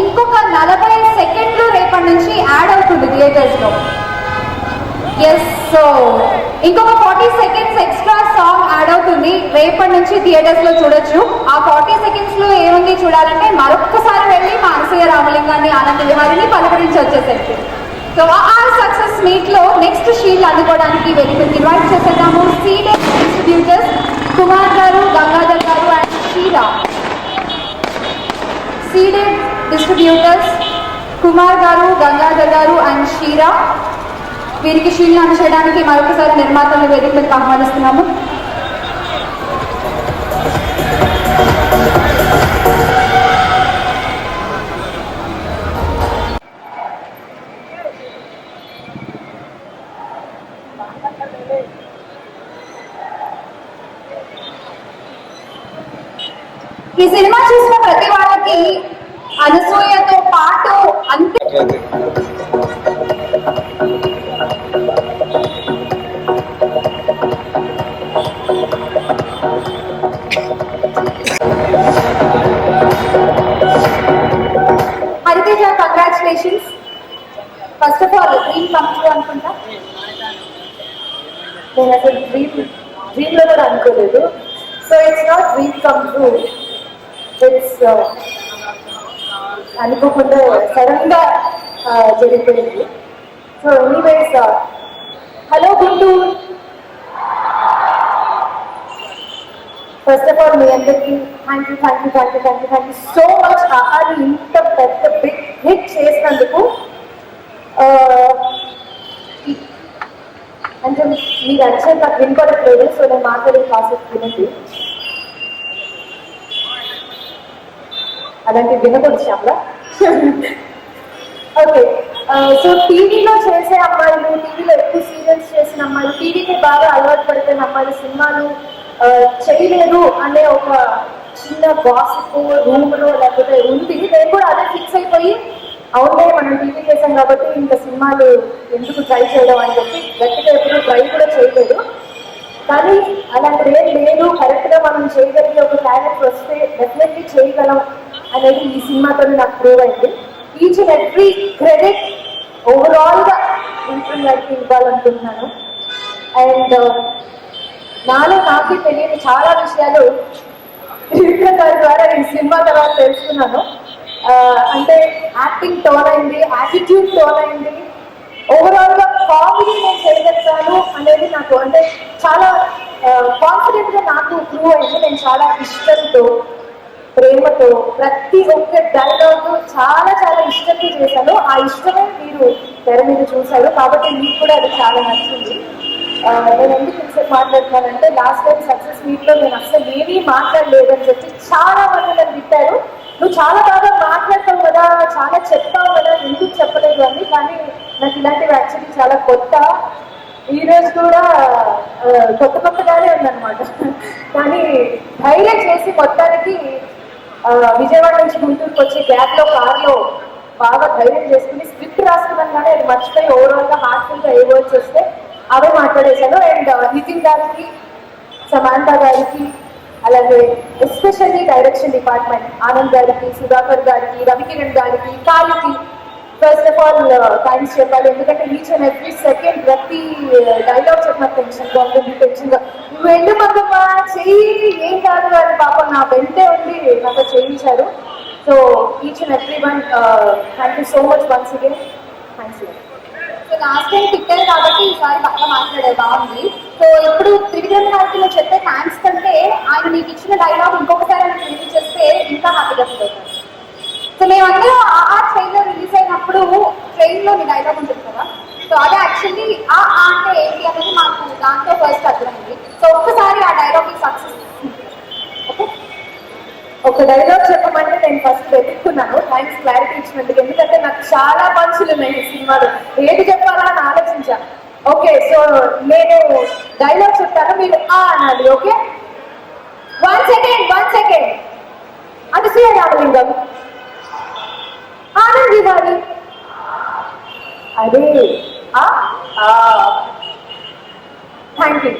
ఇంకొక నలభై సెకండ్లు రేపటి నుంచి యాడ్ అవుతుంది థియేటర్స్లో ఎస్ సో ఇంకొక forty seconds extra song add అవుతుంది. రేపటి నుంచి థియేటర్స్లో చూడొచ్చు. ఆ ఫార్టీ సెకండ్స్లో ఏముంది చూడాలంటే మరొక్కసారి వెళ్ళి మా అనసూయ రామలింగాన్ని ఆనంద విహారిని పలకరించి వచ్చేసరికి. సో ఆ సక్సెస్ మీట్లో నెక్స్ట్ షీల్డ్ అందుకోవడానికి వెళ్ళి ఇన్వైట్ చేసేద్దాము. సీడే డిస్ట్రిబ్యూటర్స్ కుమార్ గారు గంగాధర్ గారు అండ్ శ్రీరా ceded distributors Kumar garu Gangadhar garu and sheera వీరికి షీల్డ్ అందచేయడానికి మరొకసారి నిర్మాతలను వేదిక మీద ఆహ్వానిస్తున్నాము. ఈ సినిమా చూసిన ప్రతి వాళ్ళకి అనసూయతో పాటు అంతే. Hariteja congratulations first of all dream come true అనుకుంటా? నేను అసలు డ్రీమ్ డ్రీమ్లో కూడా అనుకోలేదు. So it's not dream come true it's uh, అనుకోకుండా సడన్గా జరిగిపోయింది. So anyways hello Guntur first of all మీ అందరికీ thank you thank you thank you thank you thank you so much ఆహారి ఇంత పెద్ద బిగ్ హిట్ చేసినందుకు అంటే మీరు అడిచే నాకు వినపడట్లేదు సో నేను మాట్లాడే కాసేపు వినండి. అలాంటి వినకూడదు శ్యామల ఓకే సో టీవీలో చేసే అమ్మాయిలు టీవీలో ఎక్కువ సీరియల్స్ చేసిన అమ్మాయిలు టీవీకి బాగా అలవాటు పడిపోయిన అమ్మాయిలు సినిమాలు చేయలేదు అనే ఒక చిన్న బాసిప్ రూమ్లో లేకపోతే ఉంది. నేను కూడా అదే ఫిక్స్ అయిపోయి అవునే మనం టీవీ చేసాం కాబట్టి ఇంకా సినిమాలు ఎందుకు ట్రై చేయడం అని చెప్పి గట్టిగా ఎప్పుడు ట్రై కూడా చేయలేదు. కానీ అలాంటిది ఏం లేదు కరెక్ట్గా మనం చేయగలిగే ఒక టాలెంట్ వస్తే డెఫినెట్లీ చేయగలం అనేది ఈ సినిమాతో నాకు ప్రూవ్ అయింది. ఈచ్ అండ్ ఎవ్రీ క్రెడిట్ ఓవరాల్గా ఇంటర్ గారికి ఇవ్వాలనుకుంటున్నాను. అండ్ uh, నాలో నాకు తెలియని చాలా విషయాలు త్రివిక్రమ్ గారి ద్వారా ఈ సినిమా తర్వాత తెలుసుకున్నాను. Uh, అంటే యాక్టింగ్ టోన్ అయింది యాటిట్యూడ్ టోన్ అయింది. ఓవరాల్గా కామెడీ నేను చేయగలుగుతాను అనేది నాకు అంటే చాలా uh, కాన్ఫిడెంట్గా నాకు ప్రూవ్ అయింది. నేను చాలా ఇష్టంతో ప్రేమతో ప్రతి ఒక్క డైలాగ్ చాలా చాలా ఇష్టంతో చేశాను. ఆ ఇష్టమే మీరు తెర మీద చూశారు. కాబట్టి మీకు కూడా అది చాలా నచ్చింది. నేను ఎందుకు ఇంతసేపు మాట్లాడుతున్నానంటే లాస్ట్ టైం సక్సెస్ మీట్లో నేను అసలు ఏమీ మాట్లాడలేదని చెప్పి చాలా మంది నన్ను తిట్టారు. నువ్వు చాలా బాగా మాట్లాడతావు కదా చాలా చెప్తావు కదా ఎందుకు చెప్పలేదు అని. కానీ నాకు ఇలాంటివి యాక్చువల్లీ చాలా కొత్త. ఈ రోజు కూడా కొత్త కొత్తగానే ఉందన్నమాట. కానీ ధైర్యం చేసి మొత్తానికి విజయవాడ నుంచి గుంటూరుకి వచ్చే గ్యాప్లో కార్లో బాగా ధైర్యం చేసుకుని స్క్రిప్ట్ రాసుకున్నాను కానీ అది మర్చిపోయి ఓవరాల్గా హార్ట్ఫుల్గా ఏ వర్డ్స్ వస్తే అవే మాట్లాడేశాను. అండ్ నితిన్ గారికి సమాంత గారికి అలాగే ఎస్పెషల్లీ డైరెక్షన్ డిపార్ట్మెంట్ ఆనంద్ గారికి సుధాకర్ గారికి రవికిరణ్ గారికి కాలికి ఫస్ట్ ఆఫ్ ఆల్ థ్యాంక్స్ చెప్పాలి ఎందుకంటే ఈచ్ అండ్ ఎవ్రీ సెకండ్ ప్రతి uh, డైలాగ్ చెప్పిన టెన్షన్గా ఉంటుంది టెన్షన్గా. నువ్వు వెళ్ళు మందమ్మా చెయ్యి ఏం కాదు అని పాపం నా వెంటే ఉండి నాకు చేయించారు. So each and every one thank you so much once again thanks so last time తిట్టారు కాబట్టి ఈసారి బాగా మాట్లాడే బాగుంది. సో ఇప్పుడు త్రివిక్రమ్ గారికి చెప్పే థ్యాంక్స్ కంటే ఆయన నీకు ఇచ్చిన డైలాగ్ ఇంకొకసారి ఆయన రిలీజ్ చేస్తే ఇంకా హ్యాపీగా ఫీల్ అవుతాను సో మేమందరం ఆ ట్రైలర్ ట్రైన్లో రిలీజ్ అయినప్పుడు ట్రైన్లో నీ డైలాగ్ ఉంటుంది కదా సో అదే యాక్చువల్లీ ఆ ఆ అంటే ఏంటి అనేది మాకు దాంతో ఫస్ట్ అర్థమైంది సో ఒక్కసారి ఆ డైలాగ్ సక్సెస్ ఓకే ఒక డైలాగ్ చెప్పమంటే నేను ఫస్ట్ వెతుక్కున్నాను. థ్యాంక్స్ క్లారిటీ ఇచ్చినందుకు. ఎందుకంటే నాకు చాలా పంచులు ఉన్నాయి ఈ సినిమాలో. ఏది చెప్పాలా అని ఆలోచించా. ఓకే సో నేను డైలాగ్ చెప్తాను మీరు ఆ అనాలి okay one second one second అది శ్రీ రామలింగం ఆనంద్ ఇవ్వాలి. అదే. Thank you